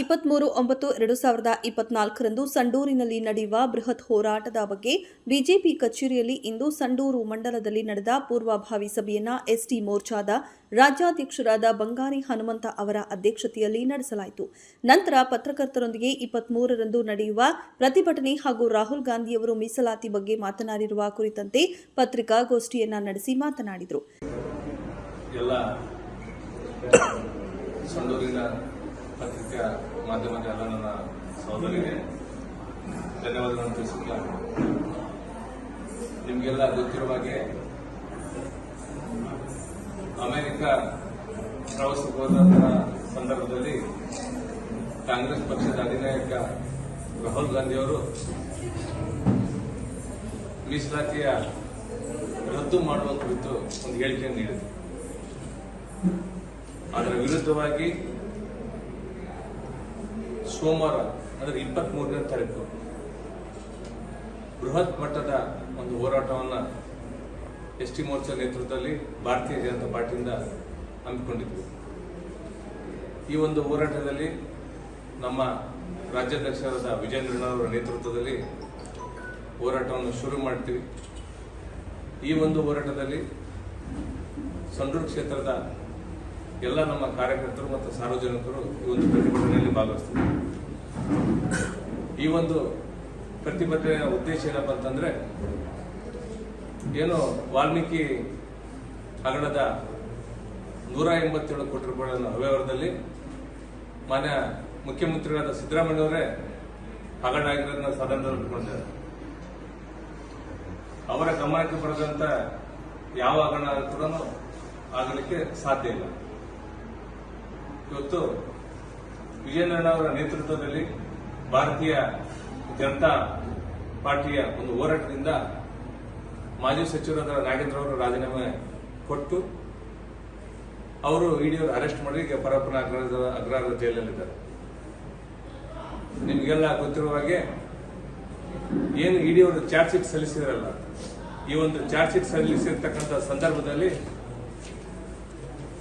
ಇಪ್ಪತ್ಮೂರು, ಒಂಬತ್ತು, ಎರಡು ಸಾವಿರದ ಇಪ್ಪತ್ನಾಲ್ಕರಂದು ಸಂಡೂರಿನಲ್ಲಿ ನಡೆಯುವ ಬೃಹತ್ ಹೋರಾಟದ ಬಗ್ಗೆ ಬಿಜೆಪಿ ಕಚೇರಿಯಲ್ಲಿ ಇಂದು ಸಂಡೂರು ಮಂಡಲದಲ್ಲಿ ನಡೆದ ಪೂರ್ವಭಾವಿ ಸಭೆಯನ್ನ ಎಸ್ಟಿ ಮೋರ್ಚಾದ ರಾಜ್ಯಾಧ್ಯಕ್ಷರಾದ ಬಂಗಾರಿ ಹನುಮಂತ ಅವರ ಅಧ್ಯಕ್ಷತೆಯಲ್ಲಿ ನಡೆಸಲಾಯಿತು. ನಂತರ ಪತ್ರಕರ್ತರೊಂದಿಗೆ ಇಪ್ಪತ್ಮೂರರಂದು ನಡೆಯುವ ಪ್ರತಿಭಟನೆ ಹಾಗೂ ರಾಹುಲ್ ಗಾಂಧಿಯವರು ಮೀಸಲಾತಿ ಬಗ್ಗೆ ಮಾತನಾಡಿರುವ ಕುರಿತಂತೆ ಪತ್ರಿಕಾಗೋಷ್ಠಿಯನ್ನ ನಡೆಸಿ ಮಾತನಾಡಿದರು. ಮಾಧ್ಯಮದ ಎಲ್ಲ ನನ್ನ ಸಹೋದರಿಗೆ ಧನ್ಯವಾದಗಳನ್ನು ತಿಳಿಸುತ್ತಾ ನಿಮಗೆಲ್ಲ ಗೊತ್ತಿರುವ ಹಾಗೆ ಅಮೆರಿಕ ಪ್ರವಾಸಕ್ಕೆ ಹೋದಂತಹ ಸಂದರ್ಭದಲ್ಲಿ ಕಾಂಗ್ರೆಸ್ ಪಕ್ಷದ ಅಧಿನಾಯಕ ರಾಹುಲ್ ಗಾಂಧಿಯವರು ಮೀಸಲಾತಿಯ ರದ್ದು ಮಾಡುವ ಕುರಿತು ಒಂದು ಹೇಳಿಕೆಯನ್ನು ನೀಡಿದರು. ಅದರ ವಿರುದ್ಧವಾಗಿ ಸೋಮವಾರ, ಅಂದರೆ ಇಪ್ಪತ್ತ್ ಮೂರನೇ ತಾರೀಕು, ಬೃಹತ್ ಮಟ್ಟದ ಒಂದು ಹೋರಾಟವನ್ನು ಎಸ್ ಟಿ ಮೋರ್ಚಾ ನೇತೃತ್ವದಲ್ಲಿ ಭಾರತೀಯ ಜನತಾ ಪಾರ್ಟಿಯಿಂದ ಹಮ್ಮಿಕೊಂಡಿದ್ವಿ. ಈ ಒಂದು ಹೋರಾಟದಲ್ಲಿ ನಮ್ಮ ರಾಜ್ಯಾಧ್ಯಕ್ಷರಾದ ವಿಜೇಂದ್ರಣ್ಣ ಅವರ ನೇತೃತ್ವದಲ್ಲಿ ಹೋರಾಟವನ್ನು ಶುರು ಮಾಡ್ತೀವಿ. ಈ ಒಂದು ಹೋರಾಟದಲ್ಲಿ ಸಂಡೂರು ಕ್ಷೇತ್ರದ ಎಲ್ಲ ನಮ್ಮ ಕಾರ್ಯಕರ್ತರು ಮತ್ತು ಸಾರ್ವಜನಿಕರು ಈ ಒಂದು ಪ್ರತಿಭಟನೆಯಲ್ಲಿ ಭಾಗವಹಿಸ್ತಾರೆ ಈ ಒಂದು ಪ್ರತಿಭಟನೆಯ ಉದ್ದೇಶ ಏನಪ್ಪ ಅಂತಂದ್ರೆ ಏನು ವಾಲ್ಮೀಕಿ ಹಗರಣದ ನೂರ ಎಂಬತ್ತೇಳು ಕೋಟಿ ರೂಪಾಯಿಗಳ ಅವ್ಯವಹಾರದಲ್ಲಿ ಮಾನ್ಯ ಮುಖ್ಯಮಂತ್ರಿಗಳಾದ ಸಿದ್ದರಾಮಯ್ಯವರೇ ಹಗರಣ ಆಗಿರೋದನ್ನ ಸದನದಲ್ಲಿ ಇಟ್ಕೊಂಡಿದ್ದಾರೆ ಅವರ ಗಮನಕ್ಕೆ ಬರದಂತ ಯಾವ ಹಗರಣ ಕೂಡ ಆಗಲಿಕ್ಕೆ ಸಾಧ್ಯ ಇಲ್ಲ. ಇವತ್ತು ವಿಜಯನಗರ ಅವರ ನೇತೃತ್ವದಲ್ಲಿ ಭಾರತೀಯ ಜನತಾ ಪಾರ್ಟಿಯ ಒಂದು ಹೋರಾಟದಿಂದ ಮಾಜಿ ಸಚಿವರಾದ ನಾಗೇಂದ್ರ ಅವರು ರಾಜೀನಾಮೆ ಕೊಟ್ಟು ಅವರು ಇಡಿಯವರು ಅರೆಸ್ಟ್ ಮಾಡಿ ಈಗ ಪರಪ್ಪನ ಅಗ್ರಹಾರದ ಅಗ್ರಹಾರದ ಜೈಲಲ್ಲಿದ್ದಾರೆ. ನಿಮಗೆಲ್ಲ ಗೊತ್ತಿರುವ ಹಾಗೆ ಏನು ಇಡಿಯವರು ಚಾರ್ಜ್ ಶೀಟ್ ಸಲ್ಲಿಸಿದ್ರಲ್ಲ, ಈ ಒಂದು ಚಾರ್ಜ್ ಶೀಟ್ ಸಲ್ಲಿಸಿರ್ತಕ್ಕಂಥ ಸಂದರ್ಭದಲ್ಲಿ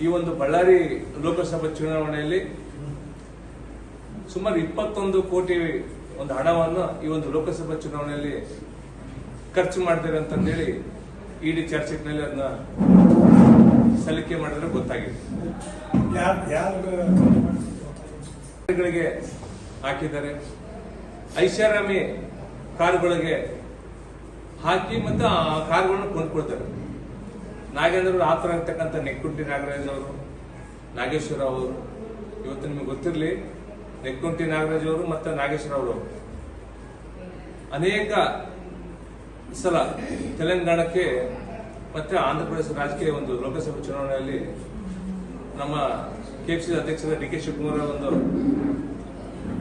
ಈ ಒಂದು ಬಳ್ಳಾರಿ ಲೋಕಸಭಾ ಚುನಾವಣೆಯಲ್ಲಿ ಸುಮಾರು ಇಪ್ಪತ್ತೊಂದು ಕೋಟಿ ಒಂದು ಹಣವನ್ನು ಈ ಒಂದು ಲೋಕಸಭಾ ಚುನಾವಣೆಯಲ್ಲಿ ಖರ್ಚು ಮಾಡಿದ್ದಾರೆ ಅಂತಂದೇಳಿ ಇಡಿ ಚರ್ಚೆಟ್ ಮೇಲೆ ಅದನ್ನ ಸಲ್ಲಿಕೆ ಮಾಡಿದ್ರೆ ಗೊತ್ತಾಗಿದೆ. ಗಳಿಗೆ ಹಾಕಿದ್ದಾರೆ. ಐಷಾರಾಮಿ ಕಾರುಗಳಿಗೆ ಹಾಕಿ ಮತ್ತೆ ಆ ಕಾರುಗಳನ್ನು ಕೊಂಡ್ಕೊಳ್ತಾರೆ. ನಾಗೇಂದ್ರ ಆತರ ಇರ್ತಕ್ಕಂಥ ನೆಕ್ಕುಂಟಿ ನಾಗರಾಜ್ ಅವರು ನಾಗೇಶ್ವರ ಅವರು ಇವತ್ತು ನಿಮಗೆ ಗೊತ್ತಿರಲಿ ನೆಕ್ಕುಂಟಿ ನಾಗರಾಜ್ ಅವರು ಮತ್ತೆ ನಾಗೇಶ್ವರ ಅವರು. ಅನೇಕ ಸಲ ತೆಲಂಗಾಣಕ್ಕೆ ಮತ್ತೆ ಆಂಧ್ರ ಪ್ರದೇಶ ರಾಜಕೀಯ ಒಂದು ಲೋಕಸಭಾ ಚುನಾವಣೆಯಲ್ಲಿ ನಮ್ಮ ಕೆ ಎಫ್ ಸಿ ಅಧ್ಯಕ್ಷರ ಡಿ ಕೆ ಶಿವಕುಮಾರ್ ಒಂದು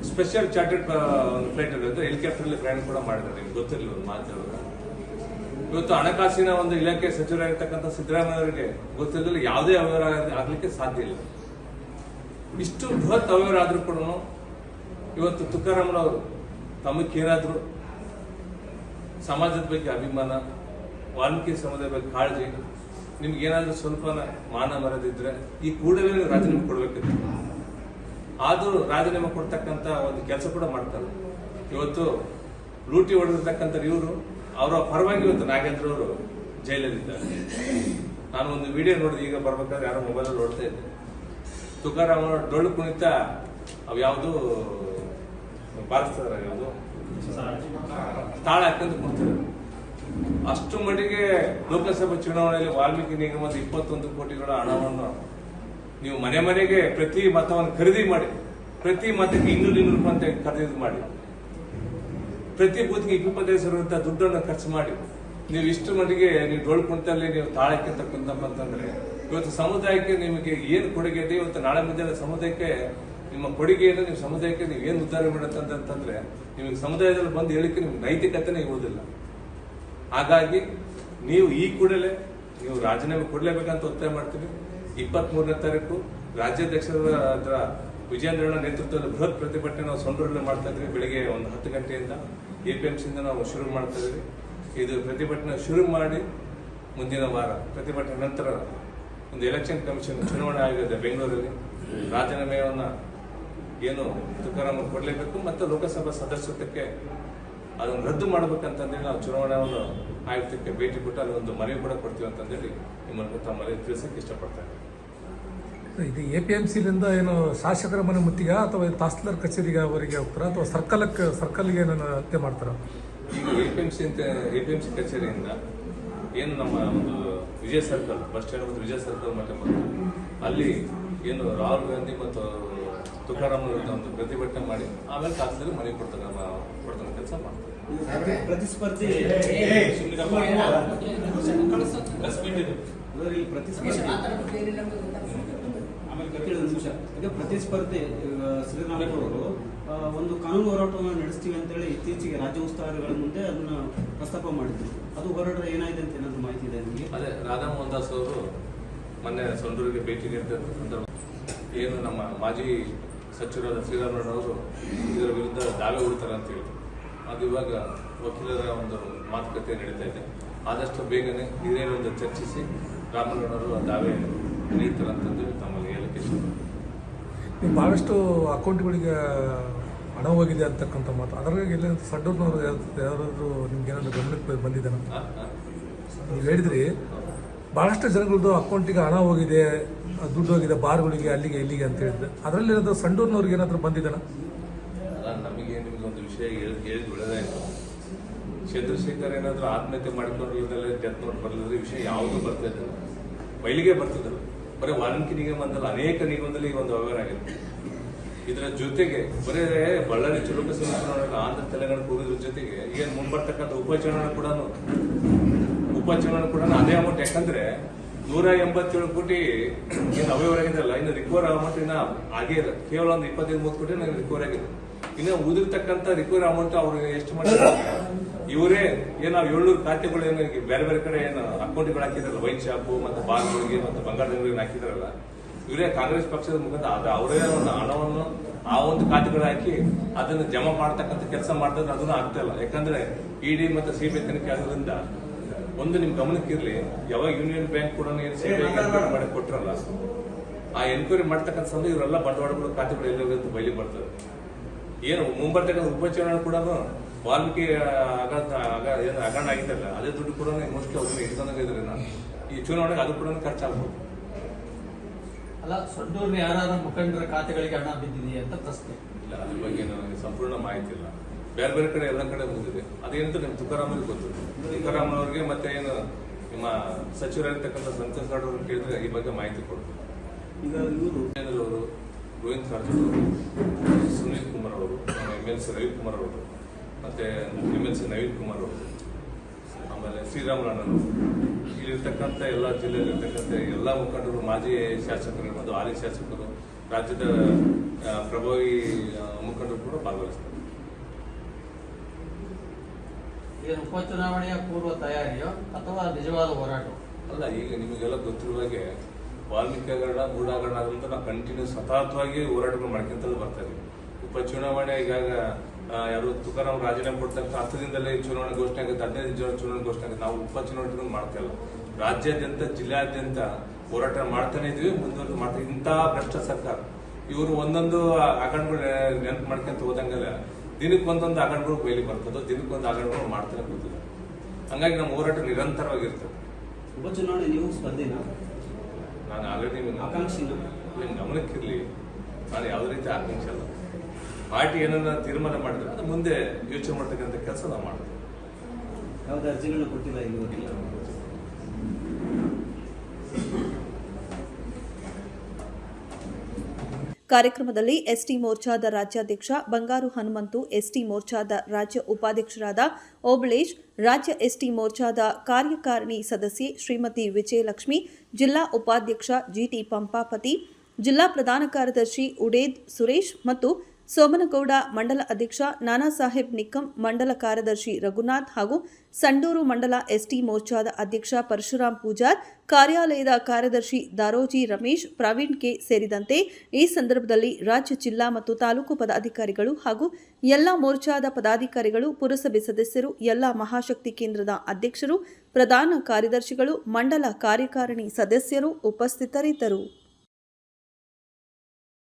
ಸ್ಪೆಷಲ್ ಚಾರ್ಟೆಡ್ ಒಂದು ಫ್ಲೈಟ್ ಹೆಲಿಕಾಪ್ಟರ್ ಪ್ರಯಾಣ ಕೂಡ ಮಾಡಿದ್ದಾರೆ. ನಿಮ್ಗೆ ಗೊತ್ತಿರಲಿಲ್ಲ ಒಂದು ಮಾತು ಹೇಳೋದು. ಇವತ್ತು ಹಣಕಾಸಿನ ಒಂದು ಇಲಾಖೆ ಸಚಿವರಾಗಿರ್ತಕ್ಕಂಥ ಸಿದ್ದರಾಮಯ್ಯ ಅವರಿಗೆ ಗೊತ್ತಿಲ್ಲದಲ್ಲಿ ಯಾವುದೇ ಅವ್ಯವಹಾರ ಆಗಲಿಕ್ಕೆ ಸಾಧ್ಯ ಇಲ್ಲ. ಇಷ್ಟು ಬೃಹತ್ ಅವ್ಯವಹಾರ ಆದರೂ ಕೂಡ ಇವತ್ತು ತುಕಾರಾಮನವರು ತಮಗೇನಾದರೂ ಸಮಾಜದ ಬಗ್ಗೆ ಅಭಿಮಾನ, ವಾಲ್ಮೀಕಿ ಸಮುದಾಯದ ಬಗ್ಗೆ ಕಾಳಜಿ ನಿಮ್ಗೇನಾದರೂ ಸ್ವಲ್ಪ ಮಾನ ಮರದಿದ್ರೆ ಈ ಕೂಡಲೇ ನೀವು ರಾಜೀನಾಮೆ ಕೊಡಬೇಕಿತ್ತು. ಆದರೂ ರಾಜೀನಾಮೆ ಕೊಡ್ತಕ್ಕಂಥ ಒಂದು ಕೆಲಸ ಕೂಡ ಮಾಡ್ತಾರೆ. ಇವತ್ತು ಲೂಟಿ ಹೊಡೆದಿರ್ತಕ್ಕಂಥ ಇವರು, ಅವರ ಪರವಾಗಿ ಇವತ್ತು ನಾಗೇಂದ್ರ ಅವರು ಜೈಲಲ್ಲಿದ್ದಾರೆ. ನಾನು ಒಂದು ವಿಡಿಯೋ ನೋಡಿದೆ, ಈಗ ಬರ್ಬೇಕಾದ್ರೆ ಯಾರೋ ಮೊಬೈಲಲ್ಲಿ ನೋಡ್ತಾ ಇದ್ದೆ. ತುಕಾರಾಮ್ ಡೊಳ್ಳು ಕುಣಿತ, ಅವು ಯಾವುದು ಬಾರಿಸ್ತಾರ ಯಾವುದು ತಾಳ ಹಾಕಂತ ಕೊಡ್ತಾರೆ? ಅಷ್ಟು ಮಟ್ಟಿಗೆ ಲೋಕಸಭಾ ಚುನಾವಣೆಯಲ್ಲಿ ವಾಲ್ಮೀಕಿ ನಿಗಮದ ಇಪ್ಪತ್ತೊಂದು ಕೋಟಿಗಳ ಹಣವನ್ನು ನೀವು ಮನೆ ಮನೆಗೆ ಪ್ರತಿ ಮತವನ್ನು ಖರೀದಿ ಮಾಡಿ, ಪ್ರತಿ ಮತಕ್ಕೆ ಇನ್ನೂರು ಇನ್ನೂರು ರೂಪಾಯಿ ಅಂತ ಖರೀದಿ ಮಾಡಿ, ಪ್ರತಿ ಬೂತ್ಗೆ ಇಪ್ಪತ್ತೈದು ಸಾವಿರ ದುಡ್ಡನ್ನು ಖರ್ಚು ಮಾಡಿ, ನೀವು ಇಷ್ಟು ಮಟ್ಟಿಗೆ ನೀವು ಡೋಳ್ ಕುಂತಲ್ಲಿ ನೀವು ತಾಳಕ್ಕೆ ತಕ್ಕಂತಪ್ಪ ಅಂತಂದ್ರೆ ಇವತ್ತು ಸಮುದಾಯಕ್ಕೆ ನಿಮಗೆ ಏನು ಕೊಡುಗೆ ಇದೆ? ಇವತ್ತು ನಾಳೆ ಮುಂದೆ ಸಮುದಾಯಕ್ಕೆ ನಿಮ್ಮ ಕೊಡುಗೆಯನ್ನು ನೀವು ಸಮುದಾಯಕ್ಕೆ ನೀವು ಏನು ಉದ್ಧಾರ ಮಾಡುತ್ತಂತಂದ್ರೆ ನಿಮಗೆ ಸಮುದಾಯದಲ್ಲಿ ಬಂದು ಹೇಳಿಕೆ ನಿಮ್ಗೆ ನೈತಿಕತೆನೇ ಇರುವುದಿಲ್ಲ. ಹಾಗಾಗಿ ನೀವು ಈ ಕೂಡಲೇ ನೀವು ರಾಜೀನಾಮೆ ಕೊಡಲೇಬೇಕಂತ ಒತ್ತಾಯ ಮಾಡ್ತೀವಿ. ಇಪ್ಪತ್ತ್ ಮೂರನೇ ತಾರೀಕು ರಾಜ್ಯಾಧ್ಯಕ್ಷರ ವಿಜೇಂದ್ರಣ್ಣ ನೇತೃತ್ವದಲ್ಲಿ ಬೃಹತ್ ಪ್ರತಿಭಟನೆ ನಾವು ಸೊಂಡೂರಲ್ಲಿ ಮಾಡ್ತಾ ಇದ್ವಿ. ಬೆಳಿಗ್ಗೆ ಒಂದು ಹತ್ತು ಗಂಟೆಯಿಂದ ಎ ಪಿ ಎಂ ಸಿಯಿಂದ ನಾವು ಶುರು ಮಾಡ್ತಾ ಇದ್ವಿ. ಇದು ಪ್ರತಿಭಟನೆ ಶುರು ಮಾಡಿ ಮುಂದಿನ ವಾರ, ಪ್ರತಿಭಟನೆ ನಂತರ ಒಂದು ಎಲೆಕ್ಷನ್ ಕಮಿಷನ್ ಚುನಾವಣೆ ಆಗಿದೆ ಬೆಂಗಳೂರಲ್ಲಿ. ರಾಜೀನಾಮೆಯನ್ನ ಏನು ತುಕಾರಾಮ್ ಕೊಡಲೇಬೇಕು ಮತ್ತು ಲೋಕಸಭಾ ಸದಸ್ಯತ್ವಕ್ಕೆ ಅದನ್ನು ರದ್ದು ಮಾಡಬೇಕಂತಂದೇಳಿ ನಾವು ಚುನಾವಣಾ ಆಯುಕ್ತಕ್ಕೆ ಭೇಟಿ ಕೊಟ್ಟು ಒಂದು ಮನವಿ ಕೂಡ ಕೊಡ್ತೀವಿ ಅಂತಂದೇಳಿ ನಿಮ್ಮ ಮೂಲಕ ತಮ್ಮಲ್ಲಿ ತಿಳಿಸಕ್ಕೆ ಇಷ್ಟಪಡ್ತಾ ಇದ್ದೀನಿ. ಇದು ಎ ಪಿ ಎಂ ಸಿಲಿಂದ ಏನು ಶಾಸಕರ ಮನೆ ಮುತ್ತಿಗೆ ಅಥವಾ ತಹಸೀಲ್ದಾರ್ ಕಚೇರಿಗೆ ಅವರಿಗೆ ಹೋಗ್ತಾರ? ಅಥವಾ ಸರ್ಕಲಕ್ಕೆ ಸರ್ಕಲ್ಗೆ ಏನನ್ನ ಹತ್ಯೆ ಮಾಡ್ತಾರ? ಈಗ ಎ ಪಿ ಎಂ ಸಿ ಅಂತ ಎ ಪಿ ಎಂ ಸಿ ಕಚೇರಿಯಿಂದ ಏನು ನಮ್ಮ ಒಂದು ವಿಜಯ ಸರ್ಕಲ್ ಬಸ್ ಸ್ಟ್ಯಾಂಡ್ ಮತ್ತು ವಿಜಯ ಸರ್ಕಲ್ ಮಟ್ಟ ಬಂತು. ಅಲ್ಲಿ ಏನು ರಾಹುಲ್ ಗಾಂಧಿ ಮತ್ತು ತುಕಾರಾಮ್ ವಿರುದ್ಧ ಒಂದು ಪ್ರತಿಭಟನೆ ಮಾಡಿ ಆಮೇಲೆ ಕಾಲದಲ್ಲಿ ಮನೆ ಕೊಡ್ತಾರೆ ಕೊಡ್ತಾನೆ ಕೆಲಸ ಮಾಡ್ತಾರೆ. ಪ್ರತಿಸ್ಪರ್ಧಿ ಪ್ರತಿಸ್ಪರ್ಧಿ ಪ್ರತಿಸ್ಪರ್ಧಿ ಈಗ ಶ್ರೀರಾಮುಲು ಅವರು ಆ, ಒಂದು ಕಾನೂನು ಹೋರಾಟವನ್ನು ನಡೆಸ್ತೀವಿ ಅಂತೇಳಿ ಇತ್ತೀಚೆಗೆ ರಾಜ್ಯ ಉಸ್ತುವಾರಿಗಳ ಮುಂದೆ ಅದನ್ನ ಪ್ರಸ್ತಾಪ ಮಾಡಿದ್ರು. ಅದು ಹೋರಾಟ ಏನಾಗಿದೆ ಅಂತ ಏನಾದ್ರು ಮಾಹಿತಿ ಇದೆ ನಿಮಗೆ? ಅದೇ ರಾಧಾ ಮೋಹನ್ ದಾಸ್ ಅವರು ಮೊನ್ನೆ ಸೊಂಡೂರಿಗೆ ಭೇಟಿ ನೀಡಿದ ಸಂದರ್ಭ. ಏನು ನಮ್ಮ ಮಾಜಿ ಸಚಿವರಾದ ಅವರು ಇದರ ವಿರುದ್ಧ ದಾವೆ ಹೂಡ್ತಾರೆ ಅಂತ ಹೇಳಿದ್ರು. ಅದು ಇವಾಗ ವಕೀಲರ ಒಂದು ಮಾತುಕತೆ ನಡೀತಾ ಇದೆ. ಆದಷ್ಟು ಬೇಗನೆ ಹಿರಿಯರೊಂದು ಚರ್ಚಿಸಿ ರಾಮಣ್ಣನವರು ಆ ದಾವೆ ನೀಡ್ತಾರೆ ಅಂತಂದು ತಮ್ಮಲ್ಲಿ ಹೇಳಕ್ಕೆ ಇಷ್ಟಪಡ್ತೀನಿ ಭಾಳಷ್ಟು ಅಕೌಂಟ್ಗಳಿಗೆ ಹಣ ಹೋಗಿದೆ ಅಂತಕ್ಕಂಥ ಮಾತು. ಅದರಾಗ ಎಲ್ಲ ಸಡ್ಡವ್ರನ್ನವರು ಯಾರಾದರೂ ನಿಮ್ಗೆ ಏನಾದರೂ ಗಮನಕ್ಕೆ ಬಂದಿದೆ. ನೀವು ಹೇಳಿದ್ರಿ ಭಾಳಷ್ಟು ಜನಗಳದ್ದು ಅಕೌಂಟಿಗೆ ಹಣ ಹೋಗಿದೆ ದುಡ್ಡು ಹೋಗಿದೆ ಬಾರ್ಗಳಿಗೆ, ಅಲ್ಲಿಗೆ, ಇಲ್ಲಿಗೆ ಅಂತ ಹೇಳಿದ್ರೆ. ಅದರಲ್ಲಿ ಏನಾದ್ರು ಸಂಡೂರ್ನವ್ರಿಗೆ ಏನಾದರೂ ಬಂದಿದ್ದಾನ? ನಮಗೆ ನಿಮ್ಗೆ ಒಂದು ವಿಷಯ ಚಂದ್ರಶೇಖರ್ ಏನಾದರೂ ಆತ್ಮಹತ್ಯೆ ಮಾಡಿಕೊಂಡಿಲ್ಲದಲ್ಲೇ ಡೆತ್ ನೋಟ್ ಬರಲಿದ್ರೆ ವಿಷಯ ಯಾವುದು ಬರ್ತಾ ಮೈಲಿಗೆ ಬರ್ತಿದ್ರು ಬರೀ ವಾಲ್ಮೀಕಿ ನಿಗಮದಲ್ಲಿ ಅನೇಕ ನಿಗಮದಲ್ಲಿ ಒಂದು ವ್ಯವಹಾರ ಆಗಿದೆ. ಇದರ ಜೊತೆಗೆ, ಬರೀ ಬಳ್ಳಾರಿ ಲೋಕಸಭಾ ಚುನಾವಣೆ ಆಂಧ್ರ ತೆಲಂಗಾಣ ಹೋಗೋದ್ರ ಜೊತೆಗೆ ಏನು ಮುಂಬರ್ತಕ್ಕಂಥ ಉಪಚುನಾವಣೆ ಕೂಡ ಉಪಚುನಾವಣೆ ಕೂಡ ಅದೇ ಅಮೌಂಟ್ ಯಾಕಂದ್ರೆ ನೂರ ಎಂಬತ್ತೇಳು ಕೋಟಿ ಏನು ಅವೈವರ್ ಆಗಿದೆಯಲ್ಲ? ಇನ್ನು ರಿಕವರ್ ಅಮೌಂಟ್ ಇನ್ನ ಆಗೇ ಇಲ್ಲ ಕೇವಲ ಒಂದು ಇಪ್ಪತ್ತೈದು, ಮೂವತ್ತು ಕೋಟಿ ನನಗೆ ರಿಕವರ್ ಆಗಿದೆ. ಇನ್ನು ಉದಿರ್ತಕ್ಕಂಥ ರಿಕವರ್ ಅಮೌಂಟ್ ಅವ್ರಿಗೆ ಎಷ್ಟು ಮಾಡಿದ್ರು ಇವರೇ ಏನು ನಾವು ಏಳ್ನೂರು ಖಾತೆಗಳು ಏನು ಬೇರೆ ಬೇರೆ ಕಡೆ ಏನು ಅಕೌಂಟ್ಗಳು ಹಾಕಿದ್ರಲ್ಲ, ವೈನ್ ಶಾಪು ಮತ್ತು ಬಾರ್ಗಳಿಗೆ ಮತ್ತು ಬಂಗಾರದ ಹಾಕಿದ್ರಲ್ಲ, ಇವರೇ ಕಾಂಗ್ರೆಸ್ ಪಕ್ಷದ ಮುಖಾಂತರ ಅದು ಅವರೇ ಒಂದು ಹಣವನ್ನು ಆ ಒಂದು ಖಾತೆಗಳು ಹಾಕಿ ಅದನ್ನು ಜಮಾ ಮಾಡ್ತಕ್ಕಂಥ ಕೆಲಸ ಮಾಡ್ತಾರೆ ಅದನ್ನು ಆಗ್ತಾ ಇಲ್ಲ. ಯಾಕಂದ್ರೆ ಇಡಿ ಮತ್ತು ಬಿ ತನಿಖೆ ಆಗೋದ್ರಿಂದ ಒಂದು ನಿಮ್ ಗಮನಕ್ಕಿರ್ಲಿ ಯಾವಾಗ ಯೂನಿಯನ್ ಬ್ಯಾಂಕ್ ಕೂಡ ಏನು ಸೇವೆ ಮಾಡಿ ಕೊಟ್ರಲ್ಲ ಆ ಎನ್ಕ್ವೈರಿ ಮಾಡ್ತಕ್ಕಂಥ ಸಂದರ್ಭ ಇವರೆಲ್ಲ ಬಂಡವಾಳಗಳು ಖಾತೆಗಳು ಎಲ್ಲ ಅಂತ ಬಯಲಿ ಬರ್ತದೆ ಏನು ಮುಂಬರ್ತಕ್ಕಂಥ ಉಪಚುನಾವಣೆ ಕೂಡ ವಾಲ್ಮೀಕಿ ಅಗಾಧ ಅಗ ಏನು ಅಗಣ ಆಗಿದ್ದಲ್ಲ ಅದೇ ದುಡ್ಡು ಕೂಡ ಮೋಸ್ಟ್ಲಿ ಅವ್ರಿಗೆ ಇಟ್ಕೊಂಡಾಗ ನಾನು ಈ ಚುನಾವಣೆಗೆ ಅದು ಕೂಡ ಖರ್ಚಾಗ್ಬೋದು. ಅಲ್ಲ ಸೊಂಡೂರಿನ ಯಾರ ಮುಖಂಡರ ಖಾತೆಗಳಿಗೆ ಹಣ ಬಿದ್ದಿದೆಯಾ ಅಂತ ಪ್ರಶ್ನೆ. ಇಲ್ಲ ಅದ್ರ ಬಗ್ಗೆ ನನಗೆ ಸಂಪೂರ್ಣ ಮಾಹಿತಿ ಇಲ್ಲ. ಬೇರೆ ಬೇರೆ ಕಡೆ ಎಲ್ಲ ಕಡೆ ಬಂದಿದೆ. ಅದೇನಂತ ನಿಮ್ ತುಕಾರಾಮರಿಗೆ ಗೊತ್ತು. ತುಕಾರಾಮ್ ಅವ್ರಿಗೆ ಮತ್ತೆ ಏನು ನಿಮ್ಮ ಸಚಿವರಾಗಿರ್ತಕ್ಕಂಥ ಸಂತೋಷ್ ಗಾಡ್ ಅವ್ರನ್ನ ಕೇಳಿದ್ರೆ ಈ ಬಗ್ಗೆ ಮಾಹಿತಿ ಕೊಡ್ತಾರೆ ಈಗ ಅವರು, ಗೋವಿಂದ್ ಕಾರಜೋಳ ಅವರು, ಸುನೀಲ್ ಕುಮಾರ್ ಅವರು, ನಮ್ಮ ಎಂ ಎಲ್ ಸಿ ರವಿಕುಮಾರ್ ಅವರು, ಮತ್ತೆ M L C Naveen Kumar ಅವರು, ಆಮೇಲೆ ಶ್ರೀರಾಮುಲಣ್ಣರು ಇಲ್ಲಿರ್ತಕ್ಕಂಥ ಎಲ್ಲ ಜಿಲ್ಲೆಯಲ್ಲಿರ್ತಕ್ಕಂಥ ಎಲ್ಲ ಮುಖಂಡರು, ಮಾಜಿ ಶಾಸಕರು, ಮತ್ತು ಹಾಲಿ ಶಾಸಕರು, ರಾಜ್ಯದ ಪ್ರಭಾವಿ ಮುಖಂಡರು ಕೂಡ ಭಾಗವಹಿಸ್ತಾರೆ. ಏನು ಉಪಚುನಾವಣೆಯ ಪೂರ್ವ ತಯಾರಿಯೋ ಅಥವಾ ನಿಜವಾದ ಹೋರಾಟ ಅಲ್ಲ ಈಗ ನಿಮಗೆಲ್ಲ ಗೊತ್ತಿರುವ ಹಾಗೆ ವಾಲ್ಮೀಕಿ ಮೂಡಾಗಣ ಅಂತ ನಾವು ಕಂಟಿನ್ಯೂ ಸತತವಾಗಿ ಹೋರಾಟಗಳು ಮಾಡ್ಕೊಂತಲೇ ಬರ್ತಾ ಇದೀವಿ ಉಪಚುನಾವಣೆ ಈಗಾಗ ಯಾರು ತುಕಾರಾಮ್ ರಾಜೀನಾಮೆ ಕೊಡ್ತಕ್ಕ ಹತ್ತದಿಂದಲೇ ಚುನಾವಣೆ ಘೋಷಣೆ ಆಗುತ್ತೆ ಹದಿನೈದು ಜನ ಚುನಾವಣೆ ಘೋಷಣೆ ಆಗುತ್ತೆ ನಾವು ಉಪಚುನಾವಣೆ ಮಾಡ್ತಾ ಇಲ್ಲ ರಾಜ್ಯಾದ್ಯಂತ ಜಿಲ್ಲಾದ್ಯಂತ ಹೋರಾಟ ಮಾಡ್ತಾನೆ ಇದೀವಿ ಮುಂದುವರೆದು ಮಾಡ್ತಾ ಇಂಥ ಭ್ರಷ್ಟ ಸರ್ಕಾರ ಇವರು ಒಂದೊಂದು ಅಕೌಂಟ್ಗಳು ನೆನಪು ಮಾಡ್ಕೊಂತ ಹೋದಂಗೆಲ್ಲ ದಿನಕ್ಕೆ ಒಂದೊಂದು ಹಗರಣಗಳು ಬಯಲಿ ಬರ್ತದೋ ದಿನಕ್ಕೆ ಒಂದು ಹಗರಣಗಳು ಮಾಡ್ತಾನೆ ಗೊತ್ತಿಲ್ಲ ಹಂಗಾಗಿ ನಮ್ಮ ಹೋರಾಟ ನಿರಂತರವಾಗಿರ್ತದೆ. ಉಪಚುನಾವಣೆ ನೀವು ಸ್ಪರ್ಧಿನ? ನಾನು ಆಲ್ರೆಡಿ ಆಕಾಂಕ್ಷಿನ? ನಿಮ್ಮ ಗಮನಕ್ಕಿರಲಿ. ನಾನು ಯಾವುದೇ ರೀತಿ ಆಕಾಂಕ್ಷೆ ಅಲ್ಲ. ಪಾರ್ಟಿ ಏನನ್ನ ತೀರ್ಮಾನ ಮಾಡಿದ್ರೆ ಅದು ಮುಂದೆ ಯೋಚನೆ ಮಾಡ್ತಕ್ಕಂಥ ಕೆಲಸ ನಾವು ಮಾಡ್ತೀವಿ. ಯಾವುದೇ ಅರ್ಜಿಗಳನ್ನ ಕೊಟ್ಟಿಲ್ಲ ಇಲ್ಲಿವರೆಗೆ ಕಾರ್ಯಕ್ರಮದಲ್ಲಿ ಎಸ್ಟಿ ಮೋರ್ಚಾದ ರಾಜ್ಯಾಧ್ಯಕ್ಷ ಬಂಗಾರು ಹನುಮಂತು, ಎಸ್ಟಿ ಮೋರ್ಚಾದ ರಾಜ್ಯ ಉಪಾಧ್ಯಕ್ಷರಾದ ಓಬಳೇಶ್, ರಾಜ್ಯ ಎಸ್ಟಿ ಮೋರ್ಚಾದ ಕಾರ್ಯಕಾರಿಣಿ ಸದಸ್ಯೆ ಶ್ರೀಮತಿ ವಿಜಯಲಕ್ಷ್ಮಿ, ಜಿಲ್ಲಾ ಉಪಾಧ್ಯಕ್ಷ ಜಿಟಿ ಪಂಪಾಪತಿ, ಜಿಲ್ಲಾ ಪ್ರಧಾನ ಕಾರ್ಯದರ್ಶಿ ಉಡೇದ್ ಸುರೇಶ್ ಮತ್ತು ಸೋಮನಗೌಡ ಮಂಡಲ ಅಧ್ಯಕ್ಷ ನಾನಾ ಸಾಹೇಬ್ ನಿಕ್ಕಂ, ಮಂಡಲ ಕಾರ್ಯದರ್ಶಿ ರಘುನಾಥ್ ಹಾಗೂ ಸಂಡೂರು ಮಂಡಲ ಎಸ್ಟಿ ಮೋರ್ಚಾದ ಅಧ್ಯಕ್ಷ ಪರಶುರಾಮ್ ಪೂಜಾರ್, ಕಾರ್ಯಾಲಯದ ಕಾರ್ಯದರ್ಶಿ ದಾರೋಜಿ ರಮೇಶ್, ಪ್ರವೀಣ್ ಕೆ ಸೇರಿದಂತೆ ಈ ಸಂದರ್ಭದಲ್ಲಿ ರಾಜ್ಯ ಜಿಲ್ಲಾ ಮತ್ತು ತಾಲೂಕು ಪದಾಧಿಕಾರಿಗಳು ಹಾಗೂ ಎಲ್ಲ ಮೋರ್ಚಾದ ಪದಾಧಿಕಾರಿಗಳು, ಪುರಸಭೆ ಸದಸ್ಯರು, ಎಲ್ಲ ಮಹಾಶಕ್ತಿ ಕೇಂದ್ರದ ಅಧ್ಯಕ್ಷರು, ಪ್ರಧಾನ ಕಾರ್ಯದರ್ಶಿಗಳು, ಮಂಡಲ ಕಾರ್ಯಕಾರಿಣಿ ಸದಸ್ಯರು ಉಪಸ್ಥಿತರಿದ್ದರು.